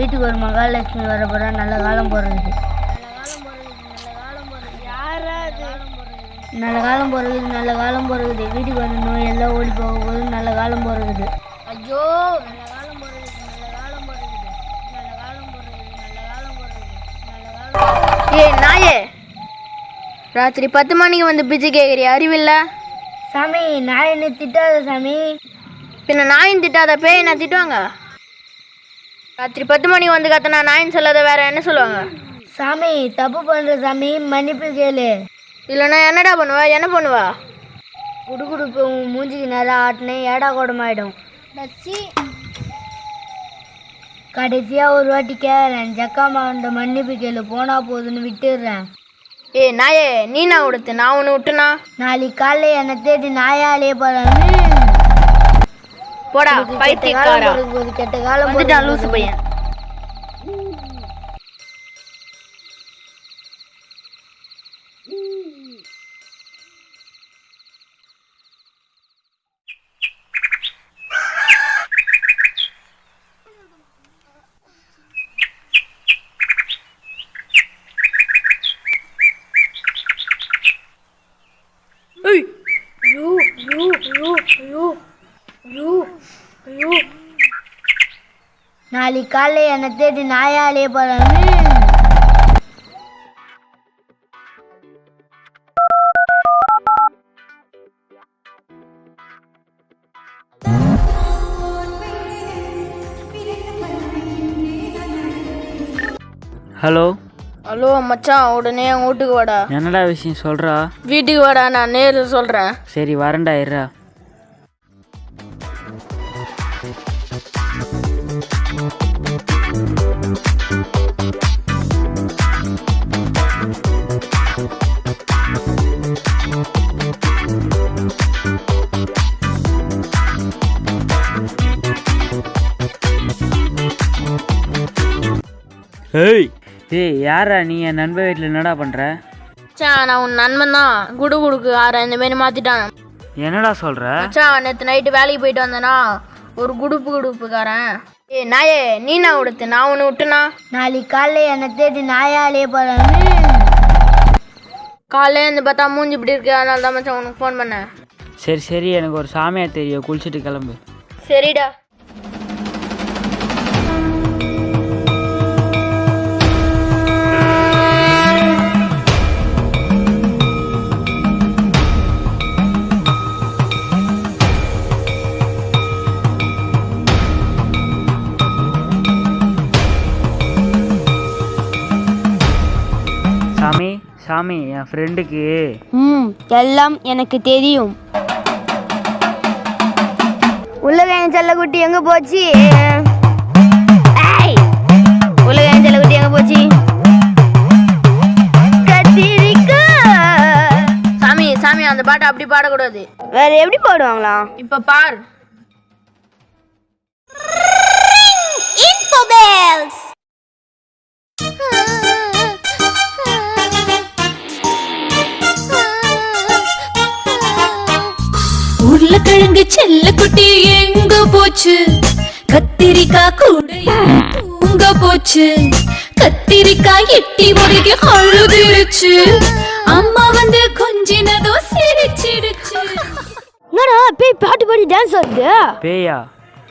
வீட்டுக்கு ஒரு மகாலட்சுமி வர போகிறா நல்ல காலம் போகிறது நல்ல காலம் பிறகுது நல்ல காலம் பிறகுது வீட்டுக்கு வந்த நோய் எல்லாம் ஓடி போக போகுது நல்ல காலம் பிறகுது ஐயோ! ஏய் நாயே! ராத்திரி பத்து மணிக்கு வந்து பிச்சை கேட்குறிய அறிவில்ல? சாமி நான் என்ன திட்டாத சாமி. பின்ன நாயின் திட்டாத பேய் நான் திட்டுவாங்க? ராத்திரி பத்து மணிக்கு வந்து கத்தனா நாயின் சொல்லாத வேற என்ன சொல்லுவாங்க? சாமி தப்பு பண்ற சாமி மன்னிப்பு கேளு. இல்லைன்னா என்னடா பண்ணுவா? என்ன பண்ணுவா? குடுகுடுப்பு உன் மூஞ்சிக்கு நேரம் ஆட்டினேன் ஏடா கூடமாயிடும். கடைசியா ஒரு வாட்டி கேட்குறேன் ஜக்கா மாவட்ட மன்னிப்பு கேளு போனா போதுன்னு விட்டுடுறேன். ஏய் நாயே நீ நான் கொடுத்து நான் ஒன்று விட்டுனா நாளைக்கு காலைல என்னை தேடி நாயாலே போறேன். போடா கெட்ட காலம் பைத்தியக்காரா பிறக்க போகுது, கெட்ட காலம் வந்துட்டான் பிறக்க போகுது. பையன் நாளைக்கு காலைல என்னை தேடி நாயாலே போறேன் ஹலோ. ஹலோ மச்சான் உடனே என் வீட்டுக்கு வாடா. என்னடா விஷயம் சொல்கிறா வீட்டுக்கு வாடா நான் நேரில் சொல்கிறேன் சரி வரேன்டா இருடா. ஏய் யாரா நீ? என் நண்பன் வீட்டில் என்னடா பண்ணுற மச்சான் நான் உன் நண்பன் தான். குடு குடுக்கு. ஆற இந்த மாதிரி மாற்றிட்டான் என்னடா சொல்கிற மச்சான் நேற்று நைட்டு வேலைக்கு போயிட்டு வந்தேனா ஒரு குடுப்பு குடுப்புக்காரன். ஏய் நாயே நீ நான் கொடுத்து நான் ஒன்று விட்டுனா நாளைக்கு காலைல என்னை தேடி நாயாலே போறேன் காலையில இருந்து பார்த்தா மூஞ்சி இப்படி இருக்கு. அதனால தான் மச்சான் உனக்கு ஃபோன் பண்ணேன். சரி சரி. எனக்கு ஒரு சாமியா தெரியும் குளிச்சுட்டு கிளம்பு. சரிடா. சாமி என் ஃப்ரெண்டுக்கு ம் எல்லாம் எனக்கு தெரியும். உலகம் செல்லக்குட்டி எங்க போச்சு? ஏய், உலகம் செல்லக்குட்டி எங்க போச்சு? கத்திரிக்காய். சாமி சாமி அந்த பாட்டை அப்படி பாடக்கூடாது. வேற எப்படி பாடுவாங்களாம் இப்ப பார். போச்சு. கத்திரிக்காய் கூட தூங்க போச்சு. கத்திரிக்காய் எட்டி ஒருகி அழுதுருச்சு. அம்மா வந்து கொஞ்சினதோ சிரிச்சிடுச்சு. என்னடா பேய் பாட்டு பாடி டான்ஸ் ஆடுது? பேயா?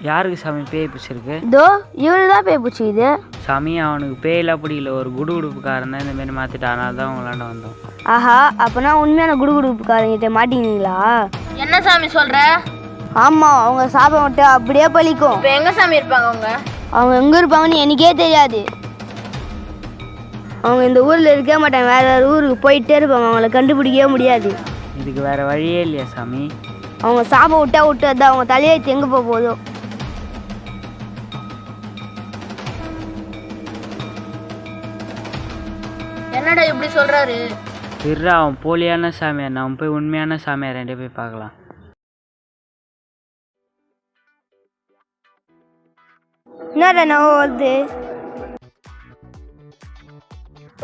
யாருக்கு சாமி பேய் பிடிச்சிருக்கு? இதோ இவரு தான் பேய் பிடிச்சிக்குது. சாமி அவனுக்கு பேயெல்லாம் பிடிக்கல. ஒரு குடு குடுப்புக்காரன் தான் இந்த மாதிரி மாற்றிட்டு அதனால தான் உங்களாண்ட வந்தோம். ஆஹா அப்பனா உண்மையான குடுகுடுப்புக்காரங்கிட்ட மாட்டீங்களா என்ன சாமி சொல்ற? ஆமா அவங்க சாபம் விட்டு அப்படியே பழிக்கும். இப்ப எங்க சாமி இருப்பாங்க அவங்க? அவங்க எங்க இருப்பாங்கன்னு எனக்கே தெரியாது. அவங்க இந்த ஊர்ல இருக்கவே மாட்டாங்க. வேற வேற ஊருக்கு போயிட்டே இருப்பாங்க. அவங்கள கண்டுபிடிக்கவே முடியாது. இதுக்கு வேற வழியே இல்லையா சாமி? அவங்க சாபம் விட்டா விட்டு அதான் அவங்க தலையெழுத்து எங்க போக போதோ என்னடா இப்படி சொல்றாரு? இருடா அவன் போலியான சாமியார். நான் போய் உண்மையான சாமியார் ரெண்டே போய் பார்க்கலாம். என்னடா நான் வருது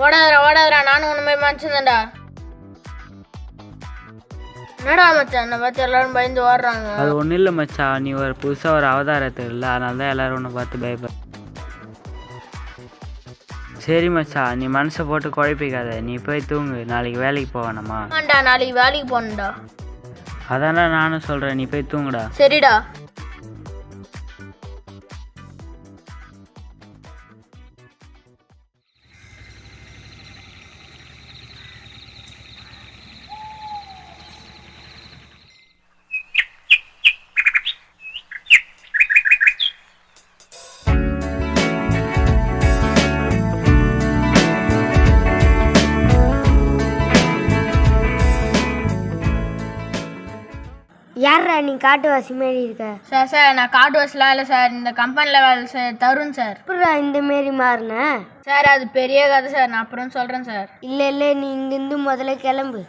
ஓடாதரா ஓடாதரா நானும் ஒண்ணுமே மனுஷன்தான்டா என்னடா மச்சான்? என்னை பார்த்து எல்லாரும் பயந்து ஓடுறாங்க. அது ஒன்றும் இல்லை மச்சான். நீ ஒரு புதுசாக ஒரு அவதாரத்தை இல்லை அதனால தான் எல்லாரும் உன்னை பார்த்து பயப்பட சரி மச்சான். நீ மனசை போட்டு குழப்பிக்காத. நீ போய் தூங்கு. நாளைக்கு வேலைக்கு ஆமாண்டா நாளைக்கு வேலைக்கு போகணும்டா. அதான்டா நானும் சொல்கிறேன் நீ போய் தூங்குடா. சரிடா. யாரா நீ காட்டுவாசி மாரி இருக்க? சார் சார் நான் கார்டு வசலாம் இல்லை சார். இந்த கம்பெனியில் வேலை சார் தருண் சார். எப்படா இந்த மாரி மாறின? சார் அது பெரிய கதை சார். நான் அப்புறம் சொல்கிறேன் சார். இல்லை இல்லை நீ இங்கேருந்து முதல்ல கிளம்பு.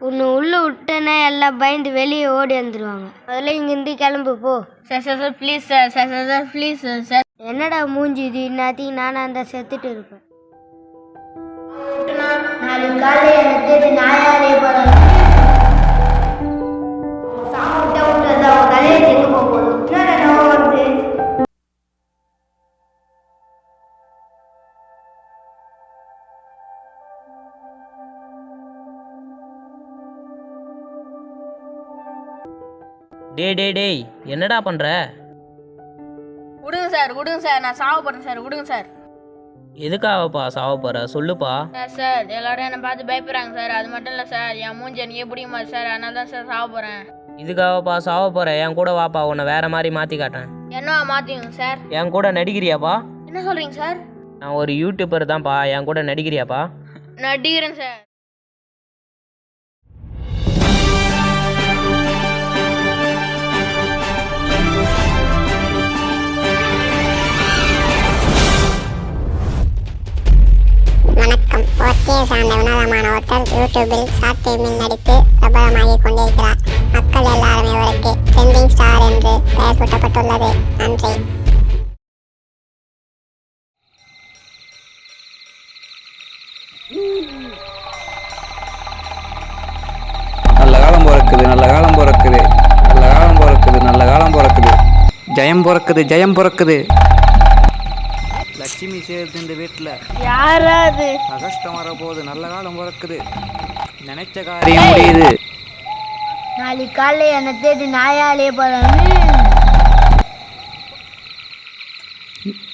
உன்னை உள்ளே விட்டேன்னா எல்லாம் பயந்து வெளியே ஓடி வந்துடுவாங்க முதல்ல இங்கேருந்து கிளம்பு போ. Sir sir sir please sir. Sir sir sir please sir. Sir. என்னடா மூஞ்சி இது? இன்னாத்தையும் நானும் அந்த செத்துட்டு இருப்பேன். நாளைக்கு காலையில் எனக்கு நாயாலே போகிறேன் டேய் டேய் டேய் என்னடா பண்ற? விடுங்க சார் விடுங்க சார் நான் சாவ போகிறேன் சார் விடுங்க சார். எதுக்காகப்பா சாவ போற? சொல்லுப்பா. சார் சார் எல்லாரும் என்னை பார்த்து பயப்படுறாங்க சார். அது மட்டும் இல்லை சார் என் மூஞ்சி எனக்கே பிடிக்குமா சார்? அதனால தான் சார் சாவ போகிறேன் இதுக்காகப்பா சாவ போற? என் கூட வாப்பா உன்னை வேற மாதிரி மாத்தி காட்டுறேன். என்ன மாற்றிங்க சார்? என் கூட நடிக்கிறியாப்பா? என்ன சொல்கிறீங்க சார்? நான் ஒரு யூடியூபர் தான்ப்பா என் கூட நடிக்கிறியாப்பா? நடிக்கிறேன் சார். வணக்கம் சார்ந்த உன்னதமான ஒருத்தர் யூடியூபில் ஷார்ட் ஃபிலிமில் நடித்து பிரபலமாகி கொண்டிருக்கிறார். மக்கள் எல்லாரும் இவருக்கு ட்ரெண்டிங் ஸ்டார் என்று பெயர் சூட்டப்பட்டுள்ளது. நன்றி. நல்ல காலம் பிறக்குது நல்ல காலம் பிறக்குது. நல்ல காலம் பிறக்குது நல்ல காலம் பிறக்குது. ஜெயம் பிறக்குது ஜெயம் பிறக்குது. லட்சுமி சேருது இந்த வீட்டில் யாராவது கஷ்டம் வரப்போகுது. நல்ல காலம் பிறக்குது. நினைச்ச காரியம் முடியுது. நாளைக்கு காலையில் என்னை தேடி நாயாலே போகிறேன்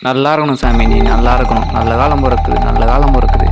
நல்லா இருக்கணும் சாமி நீ நல்லா இருக்கணும். நல்ல காலம் பிறக்குது. நல்ல காலம் பிறக்குது.